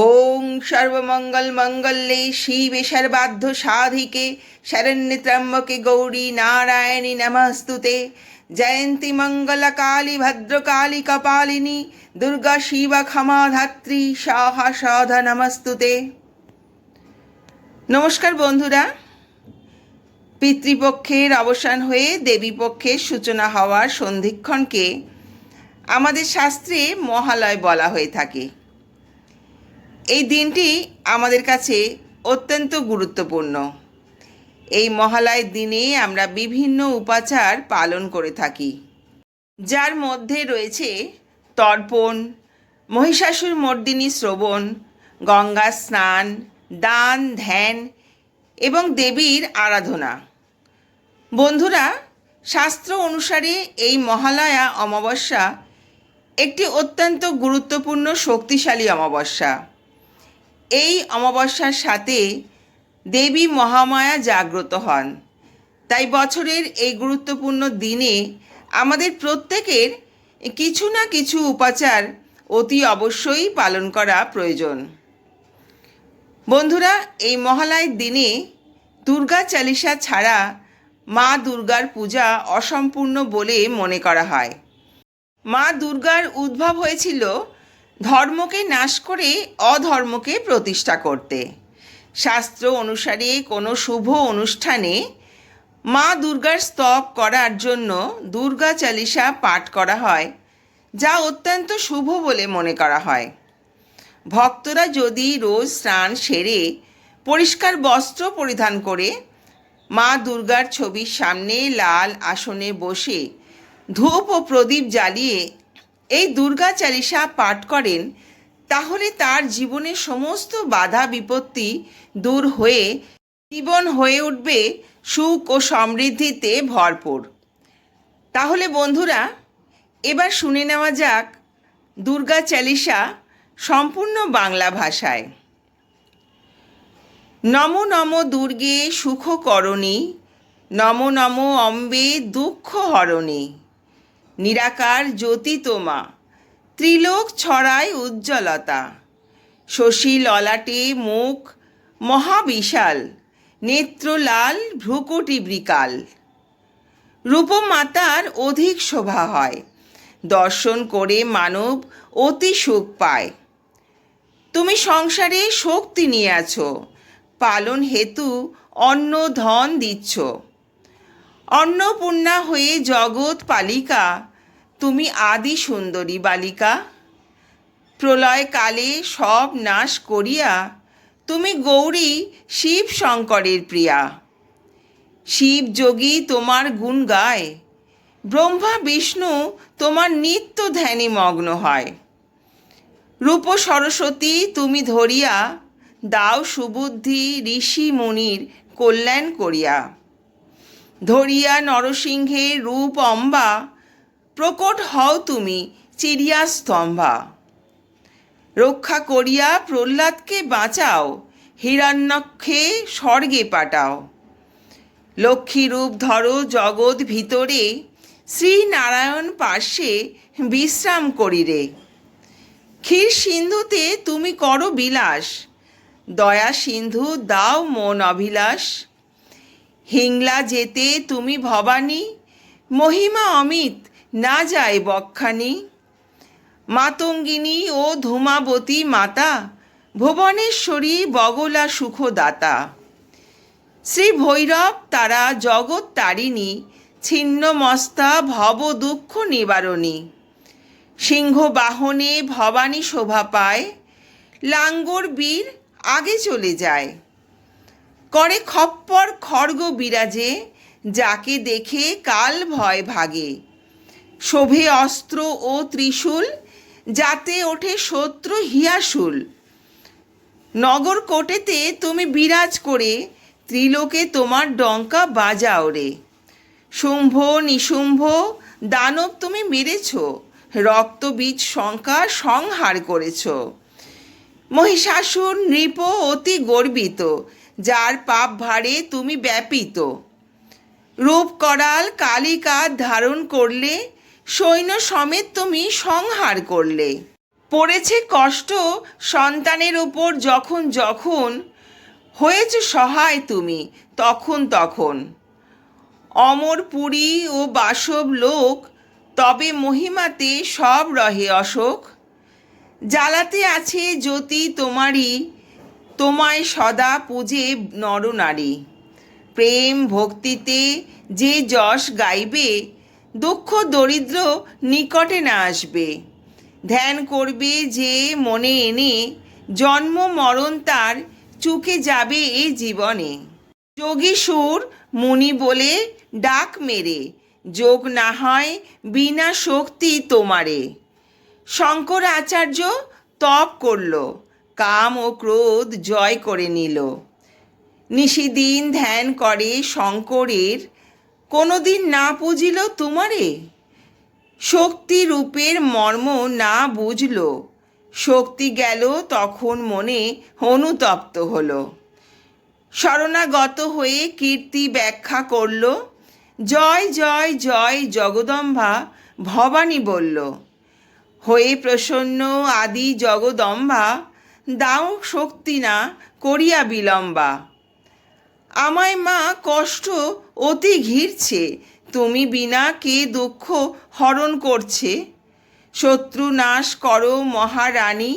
ওং সর্বমঙ্গল মঙ্গলে শিবে সর্বাধ্য সাধিকে শরণ্যে ত্র্যম্বকে গৌরী নারায়ণী নমস্তুতে। জয়ন্তী মঙ্গল কালী ভদ্রকালী কপালিনী দুর্গা শিবা ক্ষমা ধাত্রী সাহা সাধা নমস্তুতে। নমস্কার বন্ধুরা। পিতৃপক্ষের অবসান হয়ে দেবীপক্ষের সূচনা হওয়ার সন্ধিক্ষণকে আমাদের শাস্ত্রে মহালয় বলা হয়ে থাকে। এই দিনটি আমাদের কাছে অত্যন্ত গুরুত্বপূর্ণ। এই মহালয়ের দিনে আমরা বিভিন্ন উপাচার পালন করে থাকি। যার মধ্যে রয়েছে তর্পণ, মহিষাসুর মর্দিনী শ্রবণ, গঙ্গা স্নান, দান, ধ্যান এবং দেবীর আরাধনা। বন্ধুরা, শাস্ত্র অনুসারে এই মহালয়া অমাবস্যা একটি অত্যন্ত গুরুত্বপূর্ণ শক্তিশালী অমাবস্যা। এই অমাবস্যার সাথে দেবী মহামায়া জাগ্রত হন। তাই বছরের এই গুরুত্বপূর্ণ দিনে আমাদের প্রত্যেকের কিছু না কিছু উপাচার অতি অবশ্যই পালন করা প্রয়োজন। বন্ধুরা, এই মহালয়ের দিনে দুর্গা চালিসা ছাড়া মা দুর্গার পূজা অসম্পূর্ণ বলে মনে করা হয়। মা দুর্গার উদ্ভব হয়েছিল ধর্মকে নাশ করে অধর্মকে প্রতিষ্ঠা করতে। শাস্ত্র অনুসারে কোনো শুভ অনুষ্ঠানে মা দুর্গার স্তব করার জন্য দুর্গা চালিসা পাঠ করা হয়, যা অত্যন্ত শুভ বলে মনে করা হয়। ভক্তরা যদি রোজ স্নান সেরে পরিষ্কার বস্ত্র পরিধান করে মা দুর্গার ছবির সামনে লাল আসনে বসে ধূপ ও প্রদীপ জ্বালিয়ে এই দুর্গা চালিসা পাঠ করেন, তাহলে তার জীবনের সমস্ত বাধা বিপত্তি দূর হয়ে জীবন হয়ে উঠবে সুখ ও সমৃদ্ধিতে ভরপুর। তাহলে বন্ধুরা, এবার শুনে নেওয়া যাক দুর্গা চালিসা সম্পূর্ণ বাংলা ভাষায়। নম নম দুর্গে সুখ করণী নম নম অম্বে দুঃখ হরণী নিরাকার জ্যোতি তোমা ত্রিলোক ছড়ায় উজ্জ্বলতা, শশী ললাটে মুখ মহাবিশাল, নেত্রলাল ভ্রুকুটি বৃকাল রূপমাতার অধিক শোভা হয়, দর্শন করে মানব অতি সুখ পায়। তুমি সংসারে শক্তি নিয়ে আছো, পালন হেতু অন্ন ধন দিচ্ছ। অন্নপূর্ণা হয়ে জগৎ পালিকা, তুমি আদি সুন্দরী বালিকা। প্রলয়কালে সব নাশ করিয়া, তুমি গৌরী শিব শঙ্করের প্রিয়া। শিব যোগী তোমার গুণ গায়, ব্রহ্মা বিষ্ণু তোমার নিত্য ধ্যানে মগ্ন হয়। রূপ সরস্বতী তুমি ধরিয়া, দাও সুবুদ্ধি ঋষি মুনির কল্যাণ করিয়া। ধরিয়া নরসিংহের রূপ অম্বা, প্রকট হও তুমি চিরিয়া স্তম্ভা। রক্ষা করিয়া প্রহ্লাদকে বাঁচাও হিরণ্যক্ষে স্বর্গে পাঠাও। লক্ষ্মী রূপ ধরো জগৎ ভিতরে, শ্রীনারায়ণ পার্শ্বে বিশ্রাম করিরে। ক্ষীর সিন্ধুতে তুমি করো বিলাস, দয়া সিন্ধু দাও মন অভিলাষ। হিংলা যেতে তুমি ভবানী, মহিমা অমিত, না যায় বক্ষানি মাতঙ্গিনী ও ধূমাবতী মাতা, ভুবনেশ্বরী বগলা সুখদাতা। শ্রী ভৈরব তারা জগৎ তারিণী ছিন্নমস্তা ভব দুঃখ নিবারণী। সিংহ বাহনে ভবানী শোভা পায়, লাঙ্গর বীর আগে চলে যায়। করে খপ্পর খড়গ বিরাজে, যাকে দেখে কাল ভয় ভাগে। শোভে অস্ত্র ও ত্রিশূল, যাতে ওঠে শত্রু হিয়াসুল। নগর কোটেতে তুমি বিরাজ করে, ত্রিলোকে তোমার ডঙ্কা বাজাও রে। শুম্ভ, নিশুম্ভ, দানব তুমি মেরেছ, রক্তবীজ শঙ্কা সংহার করেছ। মহিষাসুর নৃপ অতি গর্বিত যার পাপ ভারে তুমি ব্যাপিত। রূপ করাল কালিকা ধারণ করলে, সৈন্য সমেত তুমি সংহার করলে। পড়েছে কষ্ট সন্তানের ওপর যখন যখন, হয়েছে সহায় তুমি তখন তখন। অমর পুরী ও বাসব লোক, তবে মহিমাতে সব রহে অশোক। জ্বালাতে আছে জ্যোতি তোমারই তোমায় সদা পূজে নরনারী প্রেম ভক্তিতে যে যশ গাইবে, দুঃখ দরিদ্র নিকটে না আসবে। ধ্যান করবে যে মনে এনে, জন্ম মরণ তার চুকে যাবে এই জীবনে। যোগী সুর মুনি বলে ডাক মেরে, যোগ না হয় বিনা শক্তি তোমারে। শঙ্কর আচার্য তপ করল কাম ও ক্রোধ জয় করে নিল। নিশিদিন ধ্যান করে শঙ্করের, কোনোদিন না পুজিল তোমারে? শক্তি রূপের মর্ম না বুঝল। শক্তি গেল তখন মনে অনুতপ্ত হল। শরণাগত হয়ে কীর্তি ব্যাখ্যা করল। জয় জয় জয়, জগদম্বা ভবানী বলল। হয়ে প্রসন্ন আদি জগদম্বা দাও শক্তি না করিয়া বিলম্বা। আমায় মা কষ্ট অতি ঘিরছে, তুমি বিনা কে দুঃখ হরণ করছে? শত্রু নাশ করো মহারানী,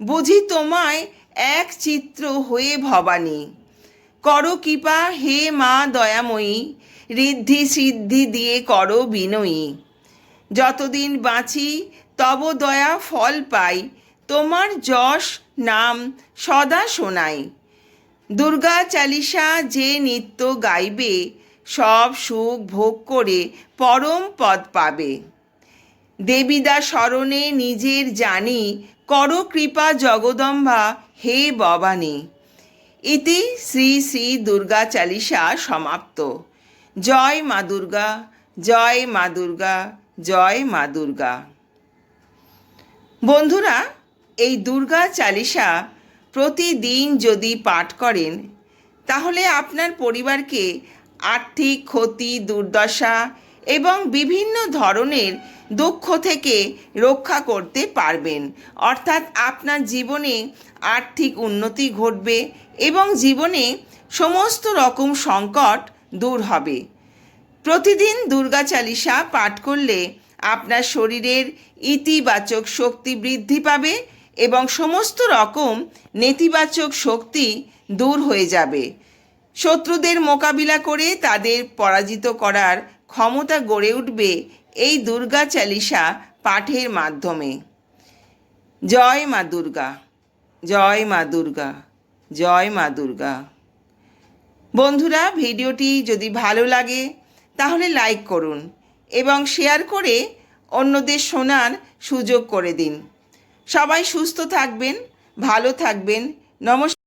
বুঝি তোমায় এক চিত্র হয়ে ভবানী। করো কৃপা হে মা দয়াময়ী, ঋদ্ধি সিদ্ধি দিয়ে করো বিনয়ী। যতদিন বাঁচি তব দয়া ফল পাই, তোমার যশ নাম সদা শোনাই। দুর্গা চালিসা যে নিত্য গাইবে, সব সুখ ভোগ করে পরম পদ পাবে। দেবীদা স্মরণে নিজের জানি, কর কৃপা জগদম্বা হে ভবানী। ইতি শ্রী শ্রী দুর্গা চালিসা সমাপ্ত। জয় মা দুর্গা, জয় মা দুর্গা, জয় মা দুর্গা। বন্ধুরা এই দুর্গা চালিসা প্রতিদিন যদি পাঠ করেন, তাহলে আপনার পরিবারকে আর্থিক ক্ষতি, দুর্দশা এবং বিভিন্ন ধরনের দুঃখ থেকে রক্ষা করতে পারবেন। অর্থাৎ আপনার জীবনে আর্থিক উন্নতি ঘটবে এবং জীবনে সমস্ত রকম সংকট দূর হবে। প্রতিদিন দুর্গা চালিসা পাঠ করলে আপনার শরীরের ইতিবাচক শক্তি বৃদ্ধি পাবে এবং সমস্ত রকম নেতিবাচক শক্তি দূর হয়ে যাবে। শত্রুদের মোকাবিলা করে তাদের পরাজিত করার ক্ষমতা গড়ে উঠবে এই দুর্গা চালিসা পাঠের মাধ্যমে। জয় মা দুর্গা, জয় মা দুর্গা, জয় মা দুর্গা। বন্ধুরা, ভিডিওটি যদি ভালো লাগে, তাহলে লাইক করুন এবং শেয়ার করে অন্যদের শোনার সুযোগ করে দিন। সবাই সুস্থ থাকবেন ভালো থাকবেন নমস্কার